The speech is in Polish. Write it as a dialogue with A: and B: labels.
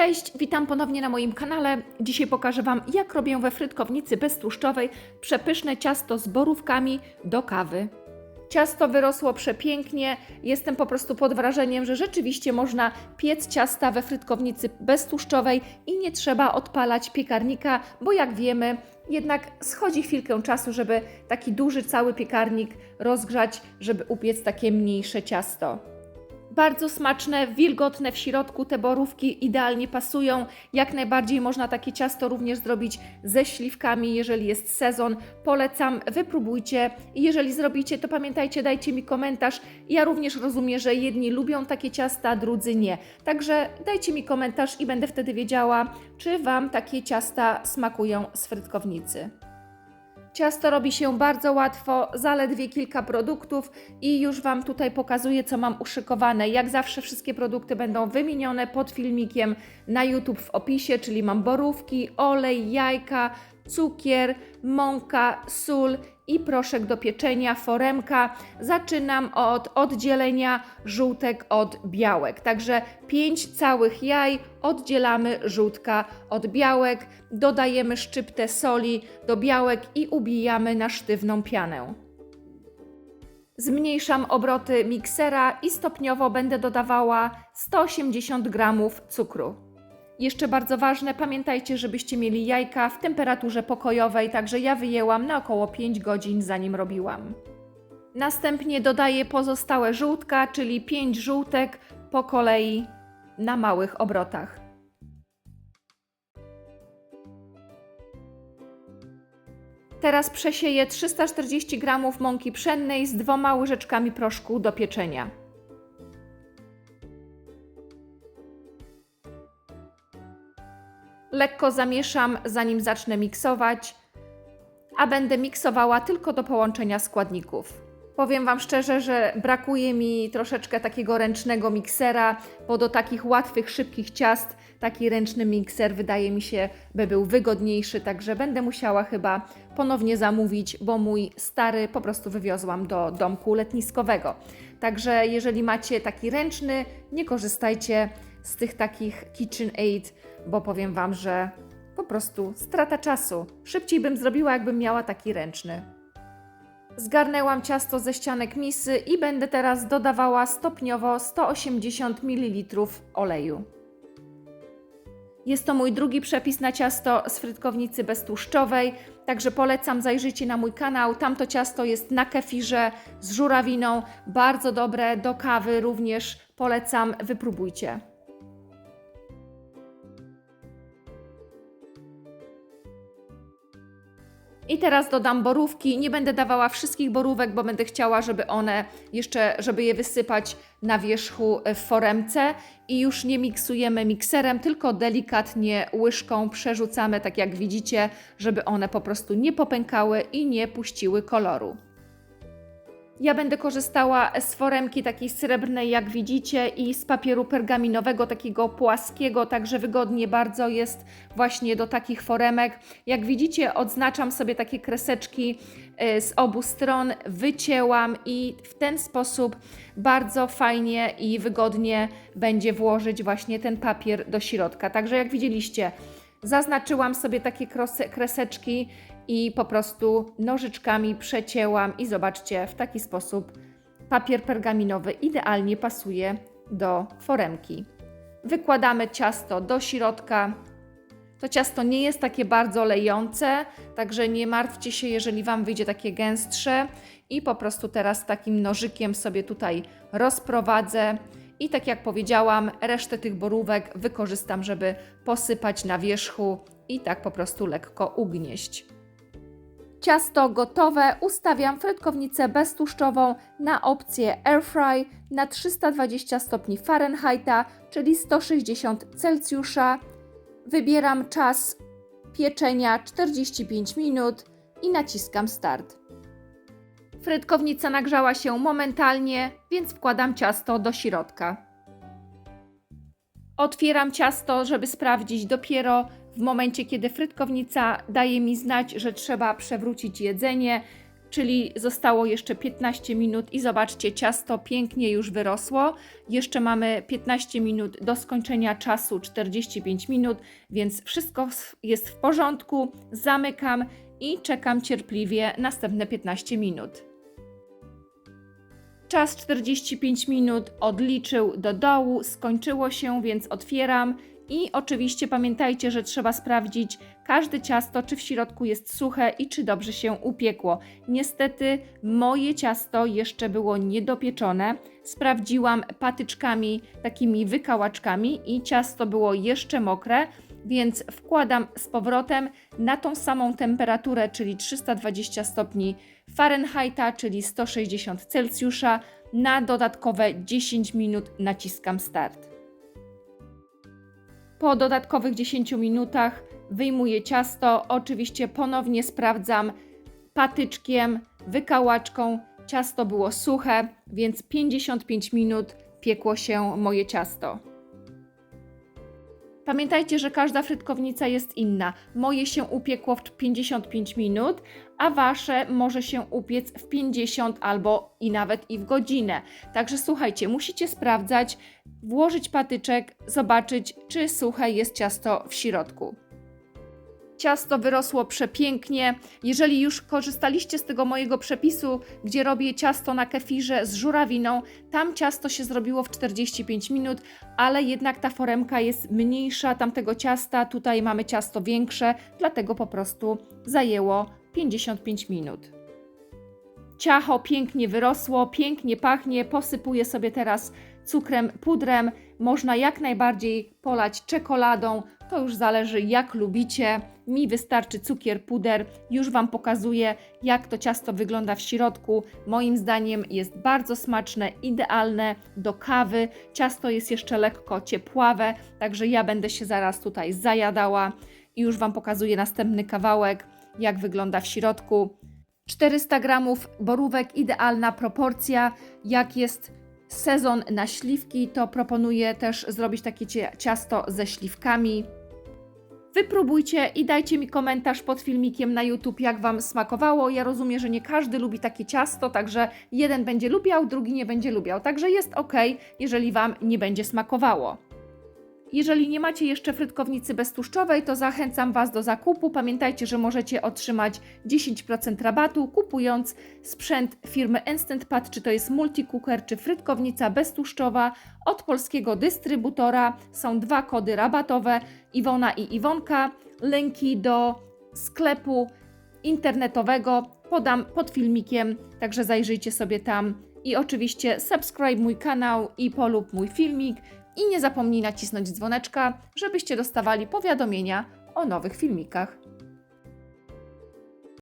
A: Cześć, witam ponownie na moim kanale. Dzisiaj pokażę Wam, jak robię we frytkownicy beztłuszczowej przepyszne ciasto z borówkami do kawy. Ciasto wyrosło przepięknie. Jestem po prostu pod wrażeniem, że rzeczywiście można piec ciasta we frytkownicy beztłuszczowej i nie trzeba odpalać piekarnika, bo jak wiemy, jednak schodzi chwilkę czasu, żeby taki duży cały piekarnik rozgrzać, żeby upiec takie mniejsze ciasto. Bardzo smaczne, wilgotne w środku, te borówki idealnie pasują. Jak najbardziej można takie ciasto również zrobić ze śliwkami, jeżeli jest sezon. Polecam, wypróbujcie. Jeżeli zrobicie, to pamiętajcie, dajcie mi komentarz. Ja również rozumiem, że jedni lubią takie ciasta, drudzy nie. Także dajcie mi komentarz i będę wtedy wiedziała, czy Wam takie ciasta smakują z frytkownicy. Ciasto robi się bardzo łatwo, zaledwie kilka produktów i już Wam tutaj pokazuję, co mam uszykowane. Jak zawsze wszystkie produkty będą wymienione pod filmikiem na YouTube w opisie, czyli mam borówki, olej, jajka, cukier, mąka, sól i proszek do pieczenia, foremka. Zaczynam od oddzielenia żółtek od białek. Także 5 całych jaj oddzielamy żółtka od białek, dodajemy szczyptę soli do białek i ubijamy na sztywną pianę. Zmniejszam obroty miksera i stopniowo będę dodawała 180 g cukru. Jeszcze bardzo ważne, pamiętajcie, żebyście mieli jajka w temperaturze pokojowej, także ja wyjęłam na około 5 godzin zanim robiłam. Następnie dodaję pozostałe żółtka, czyli 5 żółtek po kolei na małych obrotach. Teraz przesieję 340 g mąki pszennej z dwoma łyżeczkami proszku do pieczenia. Lekko zamieszam, zanim zacznę miksować, a będę miksowała tylko do połączenia składników. Powiem Wam szczerze, że brakuje mi troszeczkę takiego ręcznego miksera, bo do takich łatwych, szybkich ciast taki ręczny mikser wydaje mi się, by był wygodniejszy, także będę musiała chyba ponownie zamówić, bo mój stary po prostu wywiozłam do domku letniskowego. Także jeżeli macie taki ręczny, nie korzystajcie z tych takich KitchenAid, bo powiem Wam, że po prostu strata czasu. Szybciej bym zrobiła, jakbym miała taki ręczny. Zgarnęłam ciasto ze ścianek misy i będę teraz dodawała stopniowo 180 ml oleju. Jest to mój drugi przepis na ciasto z frytkownicy beztłuszczowej, także polecam, zajrzyjcie na mój kanał. Tamto ciasto jest na kefirze z żurawiną, bardzo dobre do kawy również polecam, wypróbujcie. I teraz dodam borówki. Nie będę dawała wszystkich borówek, bo będę chciała, żeby one jeszcze, żeby je wysypać na wierzchu w foremce. I już nie miksujemy mikserem, tylko delikatnie łyżką przerzucamy, tak jak widzicie, żeby one po prostu nie popękały i nie puściły koloru. Ja będę korzystała z foremki takiej srebrnej, jak widzicie, i z papieru pergaminowego, takiego płaskiego, także wygodnie bardzo jest właśnie do takich foremek. Jak widzicie, odznaczam sobie takie kreseczki y, z obu stron, wycięłam i w ten sposób bardzo fajnie i wygodnie będzie włożyć właśnie ten papier do środka. Także jak widzieliście, zaznaczyłam sobie takie kreseczki i po prostu nożyczkami przecięłam i zobaczcie, w taki sposób papier pergaminowy idealnie pasuje do foremki. Wykładamy ciasto do środka. To ciasto nie jest takie bardzo lejące, także nie martwcie się, jeżeli Wam wyjdzie takie gęstsze. I po prostu teraz takim nożykiem sobie tutaj rozprowadzę. I tak jak powiedziałam, resztę tych borówek wykorzystam, żeby posypać na wierzchu i tak po prostu lekko ugnieść. Ciasto gotowe ustawiam frytkownicę beztłuszczową na opcję Airfry na 320 stopni Fahrenheita, czyli 160 Celsjusza. Wybieram czas pieczenia 45 minut i naciskam start. Frytkownica nagrzała się momentalnie, więc wkładam ciasto do środka. Otwieram ciasto, żeby sprawdzić dopiero w momencie, kiedy frytkownica daje mi znać, że trzeba przewrócić jedzenie. czyli zostało jeszcze 15 minut i zobaczcie, ciasto pięknie już wyrosło. Jeszcze mamy 15 minut do skończenia czasu 45 minut, więc wszystko jest w porządku. Zamykam i czekam cierpliwie następne 15 minut. Czas 45 minut odliczył do dołu, skończyło się, więc otwieram. I oczywiście pamiętajcie, że trzeba sprawdzić każde ciasto, czy w środku jest suche i czy dobrze się upiekło. Niestety moje ciasto jeszcze było niedopieczone. Sprawdziłam patyczkami, takimi wykałaczkami i ciasto było jeszcze mokre, więc wkładam z powrotem na tą samą temperaturę, czyli 320 stopni Fahrenheita, czyli 160 Celsjusza. Na dodatkowe 10 minut naciskam start. Po dodatkowych 10 minutach wyjmuję ciasto. Oczywiście ponownie sprawdzam patyczkiem, wykałaczką. Ciasto było suche, więc 55 minut piekło się moje ciasto. Pamiętajcie, że każda frytkownica jest inna. Moje się upiekło w 55 minut, a wasze może się upiec w 50 albo i nawet i w godzinę. Także słuchajcie, musicie sprawdzać, włożyć patyczek, zobaczyć, czy suche jest ciasto w środku. Ciasto wyrosło przepięknie. Jeżeli już korzystaliście z tego mojego przepisu, gdzie robię ciasto na kefirze z żurawiną, tam ciasto się zrobiło w 45 minut, ale jednak ta foremka jest mniejsza tamtego ciasta. Tutaj mamy ciasto większe, dlatego po prostu zajęło 55 minut. Ciacho pięknie wyrosło, pięknie pachnie. Posypuję sobie teraz cukrem, pudrem. Można jak najbardziej polać czekoladą. To już zależy jak lubicie. Mi wystarczy cukier, puder. Już Wam pokazuję, jak to ciasto wygląda w środku. Moim zdaniem jest bardzo smaczne, idealne do kawy. Ciasto jest jeszcze lekko ciepławe, także ja będę się zaraz tutaj zajadała i już Wam pokazuję następny kawałek, jak wygląda w środku. 400 gramów borówek, idealna proporcja. Jak jest sezon na śliwki, to proponuję też zrobić takie ciasto ze śliwkami. Wypróbujcie i dajcie mi komentarz pod filmikiem na YouTube, jak Wam smakowało. Ja rozumiem, że nie każdy lubi takie ciasto, także jeden będzie lubiał, drugi nie będzie lubiał. Także jest ok, jeżeli Wam nie będzie smakowało. Jeżeli nie macie jeszcze frytkownicy beztłuszczowej, to zachęcam Was do zakupu. Pamiętajcie, że możecie otrzymać 10% rabatu kupując sprzęt firmy Instant Pat, czy to jest multicooker, czy frytkownica beztłuszczowa od polskiego dystrybutora. Są dwa kody rabatowe, Iwona i Iwonka. Linki do sklepu internetowego podam pod filmikiem, także zajrzyjcie sobie tam. I oczywiście subscribe mój kanał i polub mój filmik. I nie zapomnij nacisnąć dzwoneczka, żebyście dostawali powiadomienia o nowych filmikach.